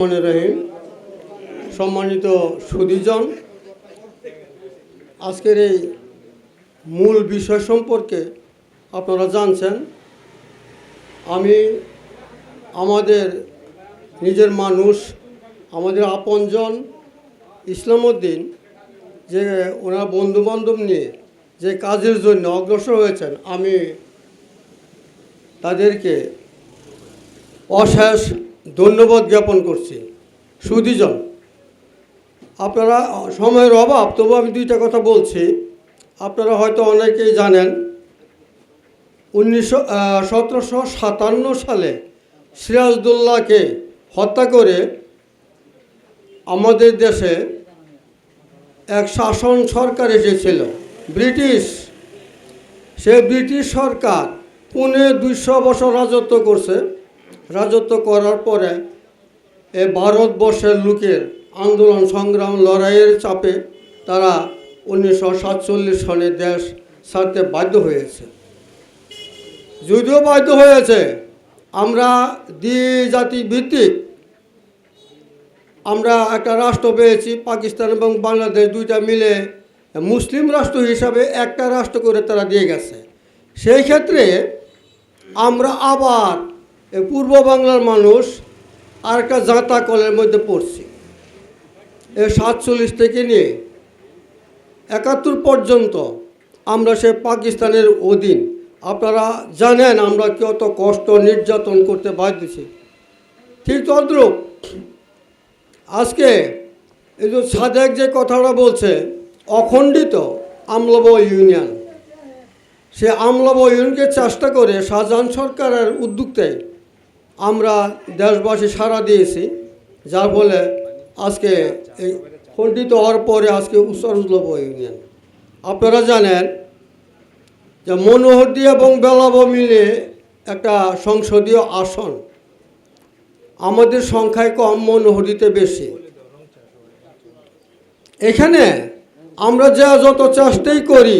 রহিম সম্মানিত সুদীজন আজকের এই মূল বিষয় সম্পর্কে আপনারা জানছেন, আমি আমাদের নিজের মানুষ, আমাদের আপনজন ইসলামউদ্দিন, যে ওনার বন্ধুবান্ধব নিয়ে যে কাজের জন্য অগ্রসর হয়েছেন, আমি তাদেরকে অশেষ ধন্যবাদ জ্ঞাপন করছি। সুদীজন আপনারা, সময়ের অভাব, তবু আমি দুইটা কথা বলছি। আপনারা হয়তো অনেকেই জানেন, উনিশশো সতেরোশো সাতান্ন সালে সিরাজদুল্লাহকে হত্যা করে আমাদের দেশে এক শাসন সরকার এসেছিল, ব্রিটিশ। সে ব্রিটিশ সরকার পুনে দুইশো বছর রাজত্ব করছে। রাজত্ব করার পরে এ ভারতবর্ষের লোকের আন্দোলন, সংগ্রাম, লড়াইয়ের চাপে তারা উনিশশো সাতচল্লিশ সনে দেশ ছাড়তে বাধ্য হয়েছে। যদিও বাধ্য হয়েছে, আমরা দ্বি জাতি ভিত্তিক আমরা একটা রাষ্ট্র পেয়েছি, পাকিস্তান এবং বাংলাদেশ দুইটা মিলে মুসলিম রাষ্ট্র হিসাবে একটা রাষ্ট্র করে তারা দিয়ে গেছে। সেই ক্ষেত্রে আমরা আবার এ পূর্ব বাংলার মানুষ আর একটা জাঁতা কলের মধ্যে পড়ছি। এ সাতচল্লিশ থেকে নিয়ে একাত্তর পর্যন্ত আমরা সে পাকিস্তানের অধীন। আপনারা জানেন আমরা কত কষ্ট নির্যাতন করতে বাধ্যছি ঠিক তদ্রূপ আজকে এই যে সাদেক যে কথাটা বলছে, অখণ্ডিত আমলব ইউনিয়ন। সে আমলব ইউনিয়নকে চেষ্টা করে শাহজাহান সরকারের উদ্যোগতে আমরা দেশবাসী সাড়া দিয়েছি, যার ফলে আজকে এই খণ্ডিত হওয়ার পরে আজকে উত্তরলব ইউনিয়ন আপনারা জানেন যে মনোহরদি এবং বেলাব মিলে একটা সংসদীয় আসন। আমাদের সংখ্যায় কম মনোহরিতে বেশি। এখানে আমরা যা যত চেষ্টাই করি,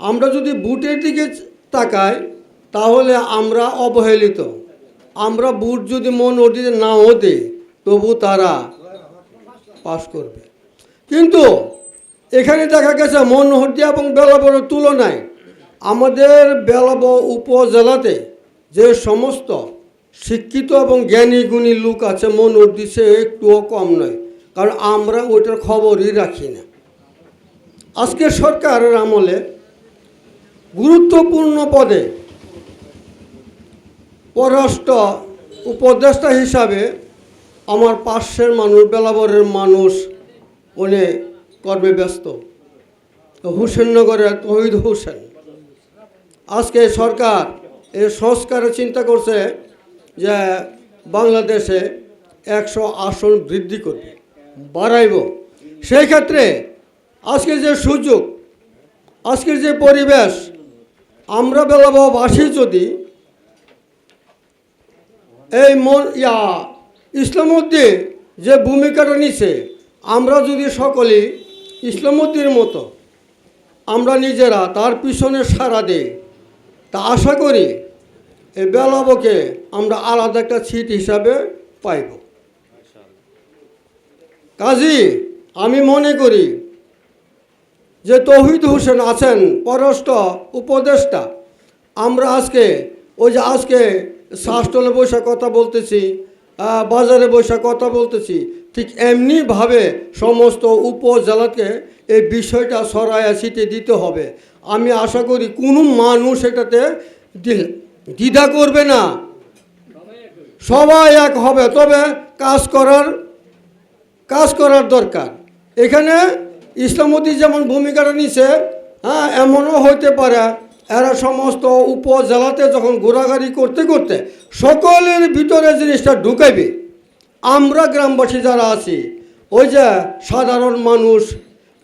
আমরা যদি বুটের দিকে তাকাই, তাহলে আমরা অবহেলিত। আমরা বুট যদি মন অডিতে নাও দেই তবু তারা পাস করবে। কিন্তু এখানে দেখা গেছে মনোহরদি এবং বেলাবরের তুলনায় আমাদের বেলাব উপজেলাতে যে সমস্ত শিক্ষিত এবং জ্ঞানী গুণী লোক আছে মনোহরদি সে একটুও কম নয়। কারণ আমরা ওইটার খবরই রাখি না। আজকে সরকারের আমলে গুরুত্বপূর্ণ পদে পররাষ্ট্র উপদেষ্টা হিসাবে আমার পাশের মানুষ, বেলাবরের মানুষ, উনি কর্মে ব্যস্ত। হুসেননগরের তহিদ হোসেন। আজকে সরকার এই সংস্কারের চিন্তা করছে যে বাংলাদেশে একশো আসন বৃদ্ধি করবে, বাড়াইব। সেই ক্ষেত্রে আজকে যে সুযোগ, আজকের যে পরিবেশ, আমরা বেলাবাসী যদি এই মন ইয়া ইসলামদ্দি যে ভূমিকাটা নিছে, আমরা যদি সকলেই ইসলামদ্দির মতো, আমরা নিজেরা তার পিছনে সারা দিই, তা আশা করি এই বেলাবকে আমরা আলাদা একটা সিট হিসাবে পাইব। কাজী, আমি মনে করি যে তৌহিদ হোসেন আছেন পররাষ্ট্র উপদেষ্টা, আমরা আজকে, ওই যে আজকে শাসটলে বসে কথা বলতেছি বাজারে বসে কথা বলতেছি, ঠিক এমনিভাবে সমস্ত উপজেলাকে এই বিষয়টা সরাইয়া সিটে দিতে হবে। আমি আশা করি কোনো মানুষ এটাতে দ্বি- দ্বিধা করবে না। সবাই এক হবে, তবে কাজ করার কাজ করার দরকার। এখানে ইসলামতি যেমন ভূমিকাটা নিছে হ্যাঁ এমনও হইতে পারে। এরা সমস্ত উপজেলাতে যখন ঘোরাঘুরি করতে করতে সকলের ভিতরে জিনিসটা ঢুকাইবে। আমরা গ্রামবাসী যারা আছি, ওই যে সাধারণ মানুষ,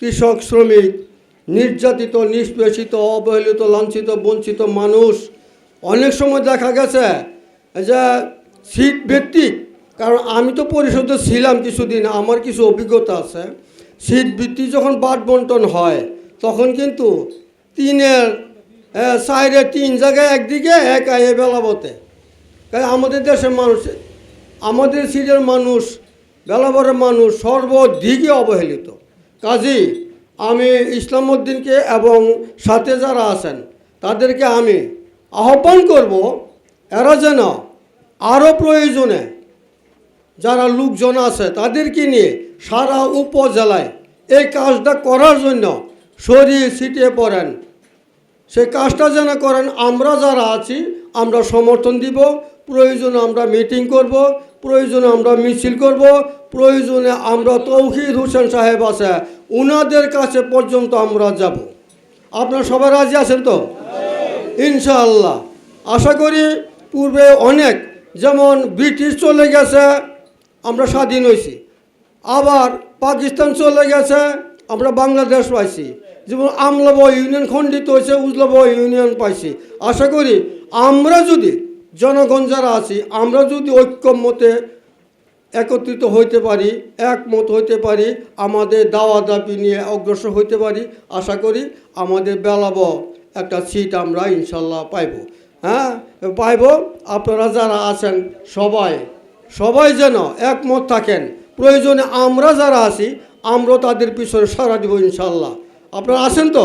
কৃষক, শ্রমিক, নির্যাতিত, নিষ্পেষিত, অবহেলিত, লাঞ্ছিত, বঞ্চিত মানুষ, অনেক সময় দেখা গেছে যে সিট ভিত্তিক, কারণ আমি তো পরিষদে ছিলাম কিছুদিন, আমার কিছু অভিজ্ঞতা আছে সিট ভিত্তিক যখন বাট বন্টন হয়, তখন কিন্তু তিনের সাইডে তিন জায়গায় একদিকে, এক আয়ে বেলাবতে। আমাদের দেশের মানুষ, আমাদের সিটের মানুষ, বেলাবরের মানুষ সর্বদিকে অবহেলিত। কাজী, আমি ইসলামউদ্দিনকে এবং সাথে যারা আছেন, তাদেরকে আমি আহ্বান করব, এরা যেন আরও প্রয়োজনে যারা লোকজন আছে, তাদেরকে নিয়ে সারা উপজেলায় এই কাজটা করার জন্য শরীর ছিটিয়ে পড়েন। সেই কাজটা যেন করেন, আমরা যারা আছি, আমরা সমর্থন দিব, প্রয়োজনে আমরা মিটিং করব, প্রয়োজনে আমরা মিছিল করব, প্রয়োজনে আমরা তৌহিদ হোসেন সাহেব আছে, উনাদের কাছে পর্যন্ত আমরা যাব। আপনারা সবাই রাজি আছেন তো? ইনশাআল্লাহ। আশা করি পূর্বে অনেক, যেমন ব্রিটিশ চলে গেছে, আমরা স্বাধীন হয়েছি আবার পাকিস্তান চলে গেছে, আমরা বাংলাদেশ পাইছি। যেমন আমলাব ইউনিয়ন খণ্ডিত হয়েছে, উজলাব ইউনিয়ন পাইছি। আশা করি আমরা যদি জনগণ যারা আছি, আমরা যদি ঐক্যমতে একত্রিত হইতে পারি, একমত হইতে পারি, আমাদের দাওয়া দাবি নিয়ে অগ্রসর হইতে পারি, আশা করি আমাদের বেলাব একটা সিট আমরা ইনশাল্লাহ পাইব। হ্যাঁ? পাইব। আপনারা যারা আছেন, সবাই সবাই যেন একমত থাকেন। প্রয়োজনে আমরা যারা আছি আমরা তাদের পিছনে সারা দিব ইনশাল্লাহ। আপনারা আছেন তো?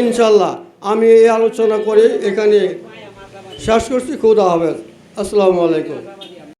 ইনশাল্লাহ। আমি এই আলোচনা করে এখানে শেষ করছি। খুদা হাফেজ। আসসালামু আলাইকুম।